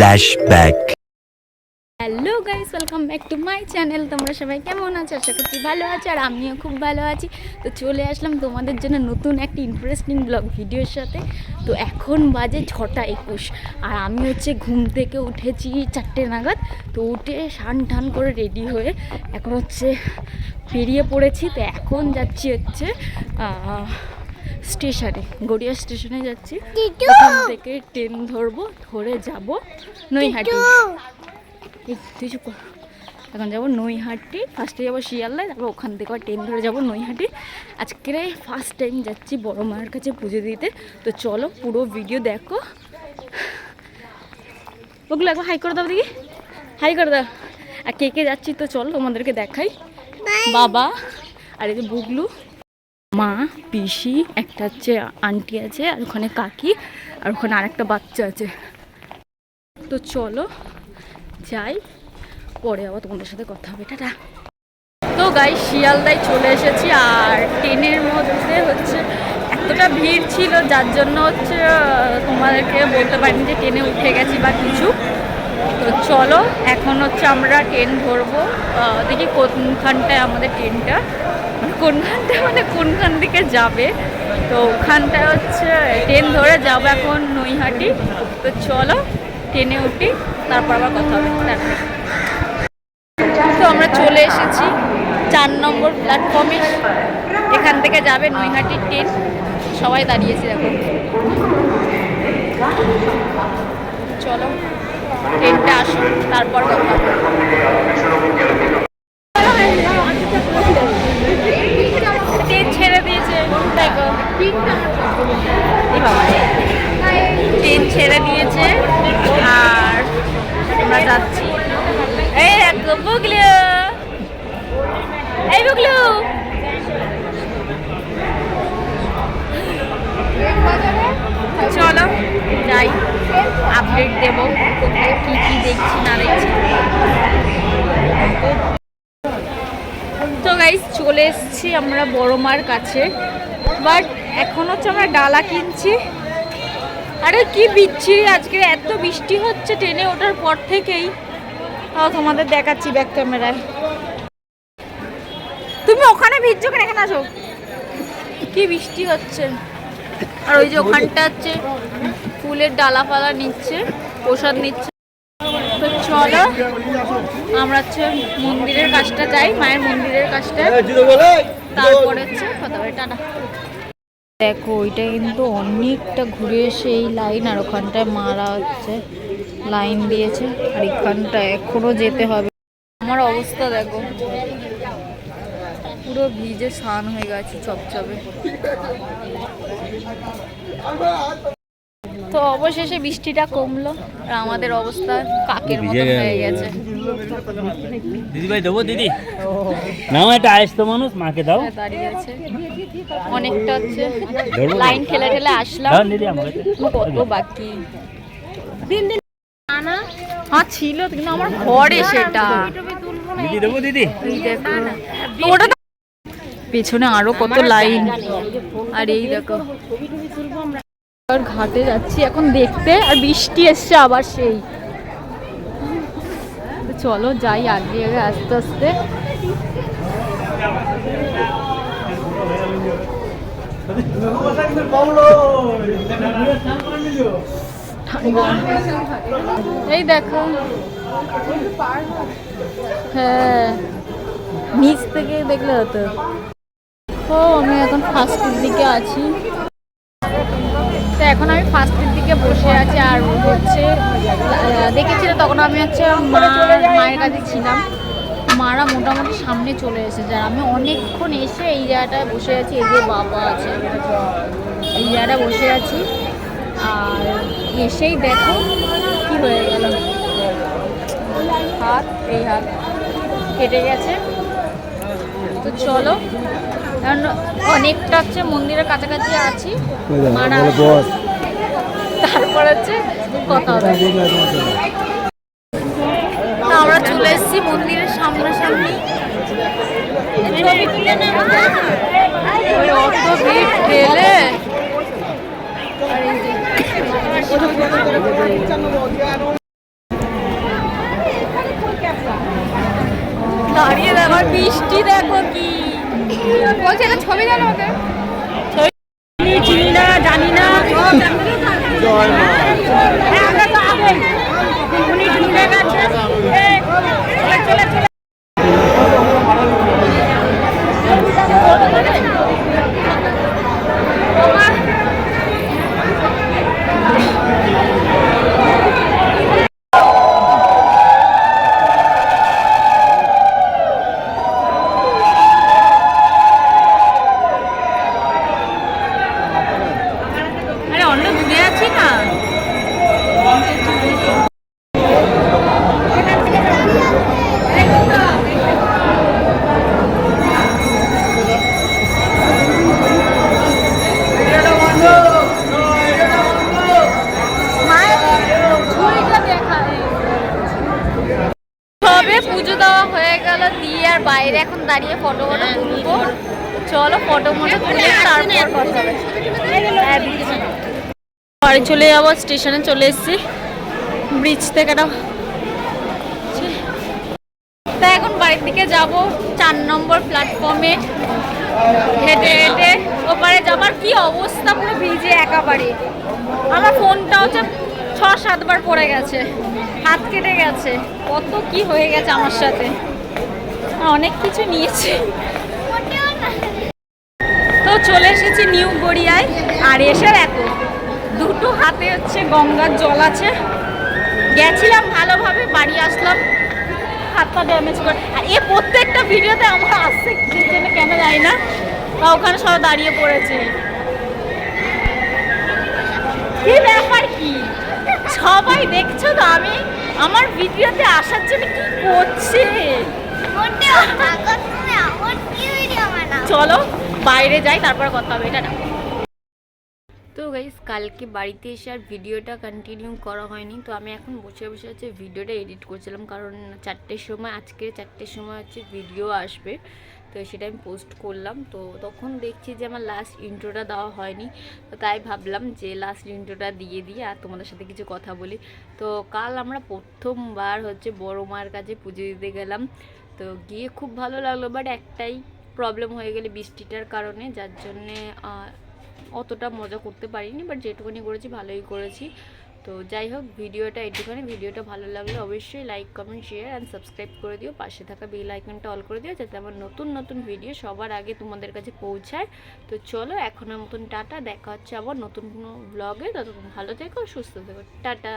Flashback. Hello guys welcome back to my channel তোমরা সবাই কেমন আছো? আশা করছি ভালো আছো আর আমিও খুব ভালো আছি। তো চলে আসলাম তোমাদের জন্য নতুন একটা ইন্টারেস্টিং ব্লগ ভিডিওর সাথে। তো এখন বাজে ছটা একুশ আর আমি হচ্ছে ঘুম থেকে উঠেছি চারটে নাগাদ। তো উঠে সান টান করে রেডি হয়ে এখন হচ্ছে বেরিয়ে পড়েছি। তো এখন যাচ্ছি হচ্ছে স্টেশনে গড়িয়া স্টেশনে যাচ্ছি। ওখান থেকে ট্রেন ধরবো ধরে যাব নৈহাটি। এই তুই চুপ কর। এখন যাব নৈহাটি ফার্স্টে যাব শিয়ালদায় তারপর ওখান থেকে আবার ট্রেন ধরে যাব নৈহাটি। আজকের ফার্স্ট টাইম যাচ্ছি বড় মায়ের কাছে পুজো দিতে। তো চলো পুরো ভিডিও দেখো। ওগুলো একবার হাই করে দাও দেখি। হাই করে দাও। আর কে কে যাচ্ছি তো চলো তোমাদেরকে দেখাই। বাবা আর এই যে বুগলু। মা, পিসি, একটা হচ্ছে আন্টি আছে আর ওখানে কাকি আর ওখানে আরেকটা বাচ্চা আছে। তো চলো যাই, পরে আবার তোমাদের সাথে কথা হবে, টাটা। তো গাই শিয়ালদায় চলে এসেছি আর ট্রেনের মধ্যে হচ্ছে এতটা ভিড় ছিল, যার জন্য হচ্ছে তোমাদেরকে বলতে পারিনি যে ট্রেনে উঠে গেছি বা কিছু। তো চলো, এখন হচ্ছে আমরা ট্রেন ধরবো। দেখি কোনখানটায় আমাদের ট্রেনটা কোনখানটায় মানে কোনখান দিকে যাবে। তো ওখানটায় হচ্ছে ট্রেন ধরে যাব এখন নৈহাটি। তো চলো ট্রেনে উঠি, তারপর আবার কথা হবে। তো আমরা চলে এসেছি চার নম্বর প্ল্যাটফর্মে এখান থেকে যাবে নৈহাটি ট্রেন সবাই দাঁড়িয়েছি দেখো। চলো। ট্রেনটা আসুন তারপর কথা ট্রেন ছেড়ে দিয়েছে ট্রেন ছেড়ে দিয়েছে, আর আমরা যাচ্ছি। এই দেখো বুগলু। এই বুগলু চলো যাই আপডেট দেব কোথায় কি কি দেখছি না দেখছি তো গাইজ এসেছি আমরা বড় মার কাছে। বাট এখন হচ্ছে আমরা ডালা কিনছি। আরে কি বিচ্ছিরি আজকে, এত বৃষ্টি হচ্ছে ট্রেনে ওঠার পর থেকেই। তাও তোমাদের দেখাচ্ছি ব্যাক ক্যামেরায় তুমি ওখানে ভিজছো কেন? এখানে আসো। কি বৃষ্টি হচ্ছে। আর ওই যে ওখানটা হচ্ছে ফুলের ডালা ফালা নিচ্ছে, প্রসাদ নিচ্ছে। চলো আমরা হচ্ছে মন্দিরের কাজটা যাই মায়ের মন্দিরের কাজটা। তারপরে হচ্ছে কথা বলে টাটা। দেখো ওইটা কিন্তু অনেকটা ঘুরে এসে এই লাইন আর ওখানটায় মারা হচ্ছে লাইন দিয়েছে আর এখানটা এখনও যেতে হবে। আমার অবস্থা দেখো পুরো ভিজে স্নান হয়ে গেছে চপচপে। তো অবশেষে বৃষ্টিটা কমলো আর আমাদের অবস্থা কাকের মতো হয়ে গেছে। দিদি ভাই দেবো দিদি? নাও একটা আয়স্ত মানুষ মাকে দাও। হ্যাঁ, দাঁড়িয়ে আছে। অনেকটা হচ্ছে। লাইন ঠেলে ঠেলে আসলাম। কত বাকি? দিন দিন হ্যাঁ ছিল কিন্তু আমার ঘরে সেটা। দিদি দেবো দিদি? ওটা পেছনে আরও কত লাইন। আর এই দেখো। আর ঘাটে যাচ্ছি এখন দেখতে, আর বৃষ্টি এসছে আবার সেই। চলো যাই আগে আগে আস্তে আস্তে। এই দেখো। হ্যাঁ। নিচ থেকে দেখলে হতো। ও, আমি এখন ফার্স্টের দিকে আছি। এখন আমি ফার্স্টের দিকে বসে আছি আর হচ্ছে দেখেছিল তখন আমি হচ্ছে মায়ের কাছে ছিলাম। মারা মোটামুটি সামনে চলে এসেছে আর আমি অনেকক্ষণ এসে এই জায়গাটায় বসে আছি, এই যে বাবা আছে, এই জায়গাটা বসে আছি। আর এসেই দেখো কি হয়ে গেল। হাত, এই হাত কেটে গেছে। তো চলো কারণ অনেকটা হচ্ছে মন্দিরের কাছাকাছি আছি। তারপর হচ্ছে কথা আমরা চলে এসেছি মন্দিরের সামনাসামনি। অত ভিড় ঠেলে দাঁড়িয়ে দেখো বৃষ্টি দেখো কি। বলছি ছবি জানো ওকে? না জানি না হ্যাঁ, আমরা তো আগেই। উনি ঢুকে গেছে। এই, চলে, চলে, চলে। আরে অন্য দূরে আছি না? পুজো দেওয়া হয়ে গেল, দিয়ে আর বাইরে এখন দাঁড়িয়ে ফটো ফটো তুলবো। চলো ফটো মটো তুলে তারপর কথা হবে হ্যাঁ। বাড়ি চলে যাব, স্টেশনে চলে এসেছি। ব্রিজ থেকে তা এখন বাড়ির দিকে যাব, চার নম্বর প্ল্যাটফর্মে হেঁটে হেঁটে ওপারে যাবার কি অবস্থা পুরো ভিজে একাবারে। আমার ফোনটা হচ্ছে ছ সাতবার পড়ে গেছে, হাত কেটে গেছে। কত কি হয়ে গেছে আমার সাথে। অনেক কিছু নিয়েছি। তো চলে এসেছি নিউ গড়িয়ায়, আর এসে দেখো। দুটো হাতে হচ্ছে গঙ্গার জল আছে। গেছিলাম ভালোভাবে বাড়ি আসলাম। হাতটা ড্যামেজ করে। আর এ প্রত্যেকটা ভিডিওতে আমার আসছে কি জন্য কেন জানি না। বা ওখানে সব দাঁড়িয়ে পড়েছে। কি ব্যাপার কি? সবাই দেখছ তো আমি? আমার ভিডিওতে আসার জন্য কি করছে? চলো বাইরে যাই তারপর কথা হবে। এটা না তো গাইস কালকে বাড়িতে এসে আর ভিডিওটা কন্টিনিউ করা হয়নি, তো আমি এখন বসে বসে হচ্ছে ভিডিওটা এডিট করছিলাম, কারণ চারটের সময়, আজকে চারটের সময় হচ্ছে ভিডিও আসবে, তো সেটা আমি পোস্ট করলাম, তো তখন দেখছি যে আমার লাস্ট ইন্ট্রোটা দেওয়া হয়নি, তো তাই ভাবলাম যে লাস্ট ইন্ট্রোটা দিয়ে দিয়ে আর তোমাদের সাথে কিছু কথা বলি। তো কাল আমরা প্রথমবার হচ্ছে বড় মার কাছে পুজো দিতে গেলাম, তো গিয়ে খুব ভালো লাগল বাট একটাই প্রবলেম হয়ে গেলে বৃষ্টিটার কারণে, যার জন্যে অতটা মজা করতে পারিনি বাট যেটুকুনি করেছি ভালোই করেছি। তো যাই হোক, ভিডিওটা এটুখানি ভিডিওটা ভালো লাগলে অবশ্যই like comment share and subscribe করে দিও। পাশে থাকা বেল আইকনটা অল করে দিও, যাতে আমার নতুন নতুন ভিডিও সবার আগে তোমাদের কাছে পৌঁছায়। তো চলো, এখনের মতন টাটা, দেখা হচ্ছে আবার নতুন কোনো ব্লগে ততক্ষণ ভালো থেকো, সুস্থ থেকো। টাটা!